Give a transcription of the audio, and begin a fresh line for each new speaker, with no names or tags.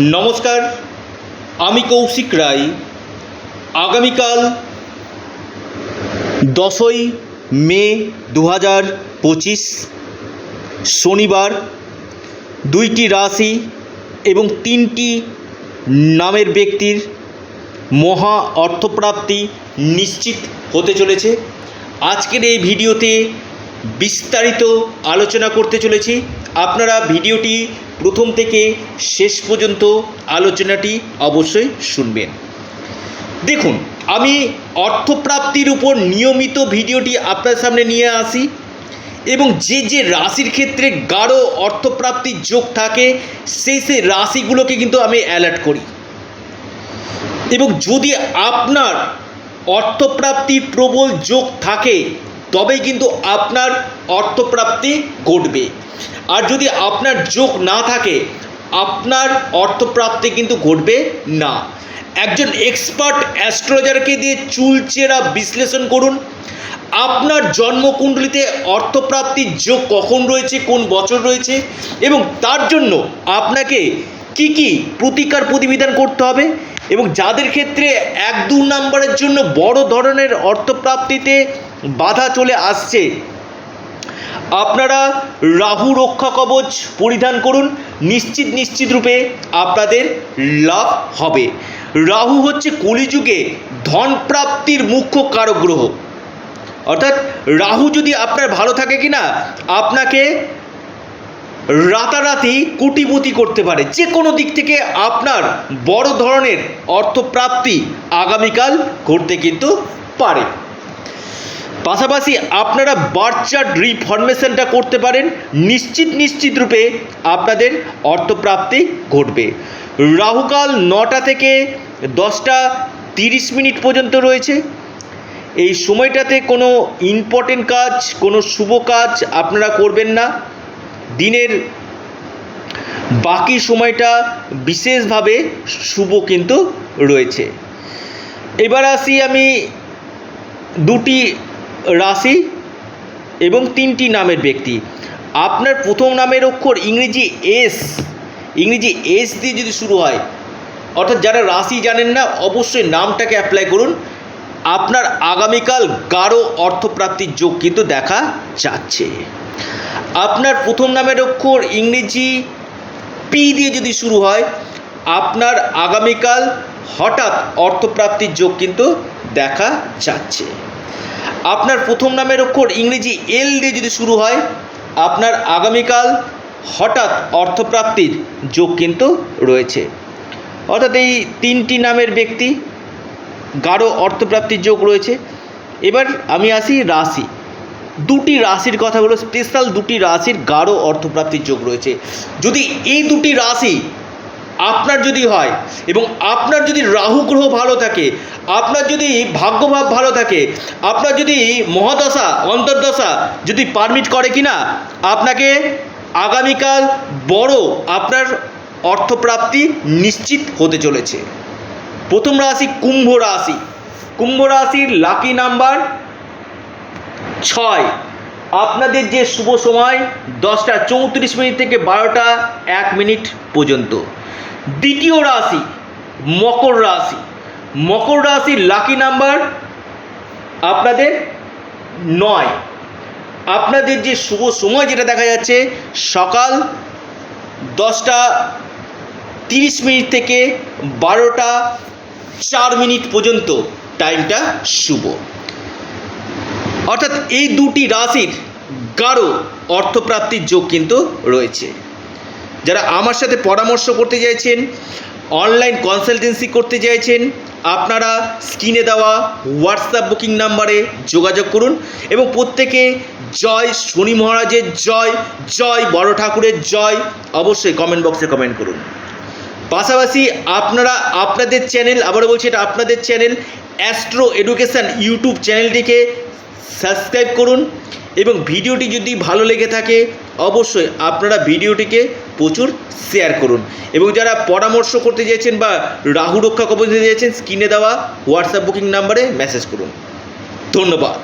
নমস্কার, আমি কৌশিক রায়। আগামীকাল দশই মে দু হাজার পঁচিশ, শনিবার, দুইটি রাশি এবং তিনটি নামের ব্যক্তির মহা অর্থপ্রাপ্তি নিশ্চিত হতে চলেছে। আজকের এই ভিডিওতে বিস্তারিত আলোচনা করতে চলেছি। আপনারা ভিডিওটি প্রথম থেকে শেষ পর্যন্ত আলোচনাটি অবশ্যই শুনবেন। দেখুন, আমি অর্থপ্রাপ্তির উপর নিয়মিত ভিডিওটি আপনার সামনে নিয়ে আসি এবং যে যে রাশির ক্ষেত্রে গাঢ় অর্থপ্রাপ্তির যোগ থাকে, সেই সেই রাশিগুলোকে কিন্তু আমি অ্যালার্ট করি। এবং যদি আপনার অর্থপ্রাপ্তির প্রবল যোগ থাকে তবেই কিন্তু আপনার অর্থপ্রাপ্তি ঘটবে। আর যদি আপনার যোগ না থাকে, আপনার অর্থপ্রাপ্তি কিন্তু ঘটবে না। একজন এক্সপার্ট অ্যাস্ট্রোলজারকে দিয়ে চুলচেরা বিশ্লেষণ করুন। আপনার জন্মকুণ্ডলিতে অর্থপ্রাপ্তির যোগ কখন রয়েছে, কোন বছর রয়েছে, এবং তার জন্য আপনাকে কি কি প্রতিকার প্রতিবিধান করতে হবে? এবং যাদের ক্ষেত্রে এক দু নম্বরের জন্য বড় ধরনের অর্থপ্রাপ্তিতে বাধা চলে আসছে, আপনারা রাহু রক্ষা কবচ পরিধান করুন। নিশ্চিত নিশ্চিত রূপে আপনাদের লাভ হবে। রাহু হচ্ছে কলিযুগে ধন প্রাপ্তির মুখ্য কারক গ্রহ অর্থাৎ রাহু যদি আপনার ভালো থাকে কি না আপনাকে রাতারাতি কোটিপতি করতে পারে। যে কোনো দিক থেকে আপনার বড় ধরনের অর্থপ্রাপ্তি আগামীকাল ঘটতে কিন্তু পারে। পাশাপাশি আপনারা বার্থ চার্ট রিফরমেশনটা করতে পারেন। নিশ্চিত নিশ্চিত রূপে আপনাদের অর্থপ্রাপ্তি ঘটবে। রাহুকাল নটা থেকে দশটা তিরিশ মিনিট পর্যন্ত রয়েছে। এই সময়টাতে কোনো ইম্পর্টেন্ট কাজ, কোনো শুভ কাজ আপনারা করবেন না। দিনের বাকি সময়টা বিশেষভাবে শুভ কিন্তু রয়েছে। এবার আসি আমি দুটি রাশি এবং তিনটি নামের ব্যক্তি। আপনার প্রথম নামের অক্ষর ইংরেজি এস ইংরেজি এস দিয়ে যদি শুরু হয়, অর্থাৎ যারা রাশি জানেন না, অবশ্যই নামটাকে অ্যাপ্লাই করুন। আপনার আগামীকাল গাঢ় অর্থপ্রাপ্তির যোগ কিন্তু দেখা যাচ্ছে। আপনার প্রথম নামের অক্ষর ইংরেজি পি দিয়ে যদি শুরু হয়, আপনার আগামীকাল হঠাৎ অর্থপ্রাপ্তির যোগ কিন্তু দেখা যাচ্ছে। আপনার প্রথম নামের অক্ষর ইংরেজি এল দিয়ে যদি শুরু হয়, আপনার আগামীকাল হঠাৎ অর্থপ্রাপ্তির যোগ কিন্তু রয়েছে। অর্থাৎ এই তিনটি নামের ব্যক্তি গাঢ় অর্থপ্রাপ্তির যোগ রয়েছে। এবার আমি আসি রাশি। দুটি রাশির কথা বলো স্পেশাল দুটি রাশির গাঢ় অর্থপ্রাপ্তির যোগ রয়েছে। যদি এই দুটি রাশি আপনার যদি হয় এবং আপনার যদি রাহু গ্রহ ভালো থাকে, আপনার যদি ভাগ্যভাব ভালো থাকে, আপনার যদি মহাদশা, অন্তর্দশা যদি পারমিট করে কি না আপনাকে আগামীকাল বড় আপনার অর্থপ্রাপ্তি নিশ্চিত হতে চলেছে। প্রথম রাশি কুম্ভ রাশি। কুম্ভ রাশির লাকি নাম্বার ছয়। আপনাদের যে শুভ সময়, দশটা চৌত্রিশ মিনিট থেকে বারোটা এক মিনিট পর্যন্ত। দ্বিতীয় রাশি, মকর রাশি। মকর রাশির লাকি নাম্বার আপনাদের নয়। আপনাদের যে শুভ সময় যেটা দেখা যাচ্ছে, সকাল দশটা তিরিশ মিনিট থেকে বারোটা চার মিনিট পর্যন্ত। টাইমটা শুভ। অর্থাৎ এই দুটি রাশির গাঢ় অর্থপ্রাপ্তির যোগ কিন্তু রয়েছে। যারা আমার সাথে পরামর্শ করতে চাইছেন অনলাইন কনসালটেন্সি করতে চাইছেন, আপনারা স্ক্রিনে দেওয়া হোয়াটসঅ্যাপ বুকিং নাম্বারে যোগাযোগ করুন এবং প্রত্যেকে জয় শনি মহারাজের জয় জয় বড় ঠাকুরের জয় অবশ্যই কমেন্ট বক্সে কমেন্ট করুন। পাশাপাশি আপনারা আপনাদের চ্যানেল আবারও বলছি এটা আপনাদের চ্যানেল অ্যাস্ট্রো এডুকেশান ইউটিউব চ্যানেলটিকে সাবস্ক্রাইব করুন এবং ভিডিওটি যদি ভালো লেগে থাকে, অবশ্যই আপনারা ভিডিওটিকে প্রচুর শেয়ার করুন। এবং যারা পরামর্শ করতে চাইছেন বা রাহু রক্ষা কবচ দিতে চাইছেন, স্ক্রিনে দেওয়া হোয়াটসঅ্যাপ বুকিং নাম্বারে মেসেজ করুন। ধন্যবাদ।